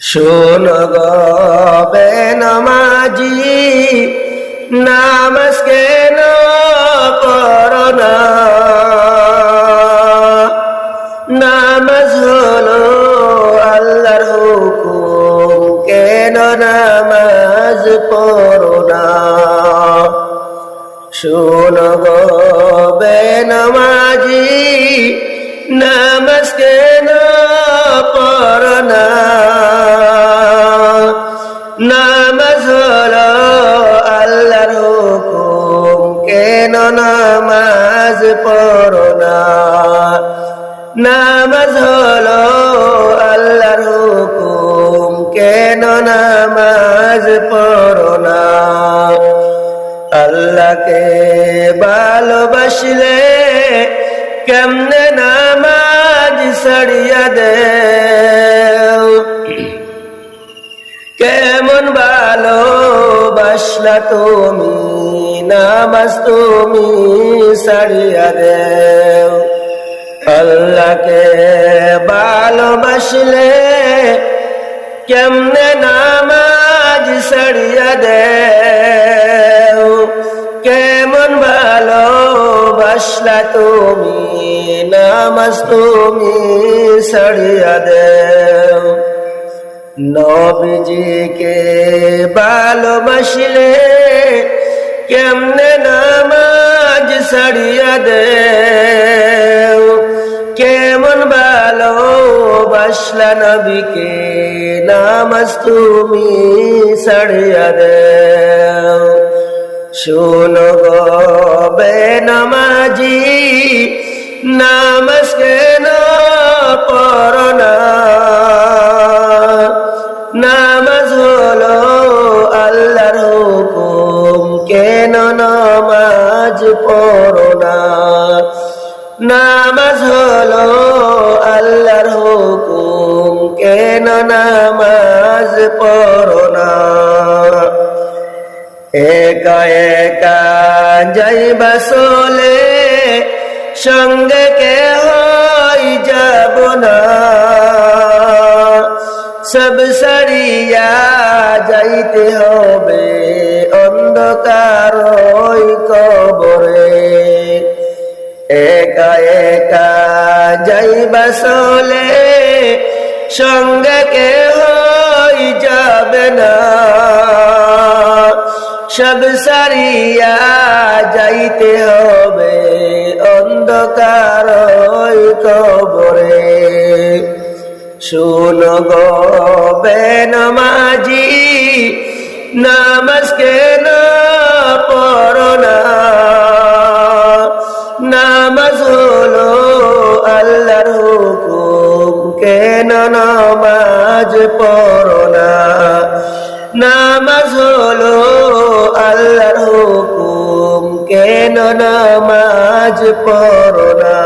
শোন গে নমাজি নামাজ কেন করো না? নামাজ হলো আল্লাহর হুকুম, কেন নামাজ পড়ো না? শোন গে নমাজি নামাজ নামাজ পড়ো নামাজ হলো আল্লাহর হুকুম, কেন নামাজ পড়ো আল্লাহকে ভালোবাসলে কেমনে নামাজ ছাড়িয়া দেও? কেমন ভালো বাসলা তুমি? নামাজ তুমি সারিয়া দেও। আল্লাহকে ভালোবাসলে কেমনে নামাজ সারিয়া দেও? কেমন ভালো বাসলা তুমি নামাজ তুমি সারিয়া দেও? নবীজিকে ভালোবাসলে কেমনে নামাজ সারিয়া দে কেমন ভালো বাসলা নবীকে? নামাজ তুমি ছাড়িয়া দেও। শোনো বে নামাজি নামাজ নামাজ পড়ো না। নামাজ হলো আল্লাহর হুকুম, কেন নামাজ পড়ো না? একা একা যাইবা চলে সঙ্গে কে হই যাব না। সব সারিয়া যাইতে হবে। অন্ধকার ওই কবরে। একা একা যাইবা চলে, সঙ্গে কে হই যাবে না। সব সারিয়া যাইতে হবে অন্ধকার ওই কবরে। শুন গবে নমাজি নামাজ কেন কেন নামাজ পড়ো না? নামাজ হলো আল্লাহর হুকুম। কেন নামাজ পড়ো না?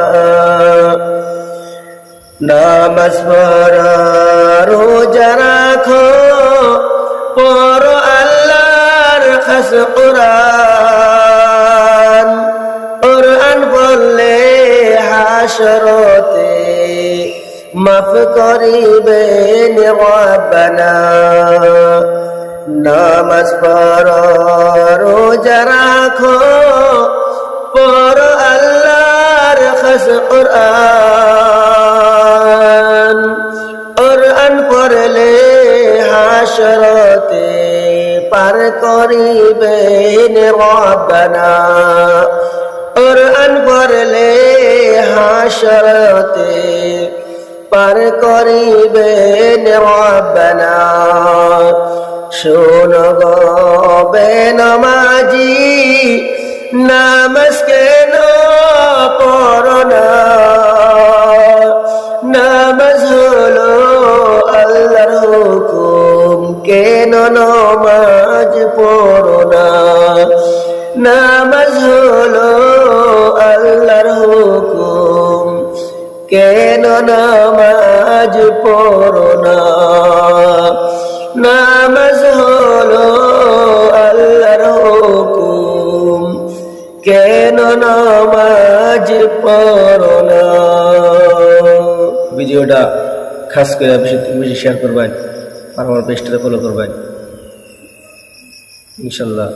নামাজ পড়া রোজা রাখো পর আল্লাহর খাস কোরআন। কোরআন বললে হাসরতে করিবেন রব্বানা। নামাজ পড়ো, রোজা রাখো পর আল্লাহর খাস কোরআন। কোরআন পড়লে হাসরতে পার করিবেন রব্বানা। কোরআন পড়লে হাসরতে পার করিবেন রব্বানা। শোন গবে নমাজি নামাজ কেন পড়ো না? নামাজ হলো আল্লাহর হুকুম, কেন নমাজ পড়ো না? নামাজ হলো নামাজ পড়ো না। নামাজ হলো আল্লাহর হুকুম। কেন নামাজ পড়ো না? ভিডিওটা খাস করে বেশি বেশি শেয়ার করবেন আর আমার পেজটাতে ফলো করবেন। ইনশাল্লাহ।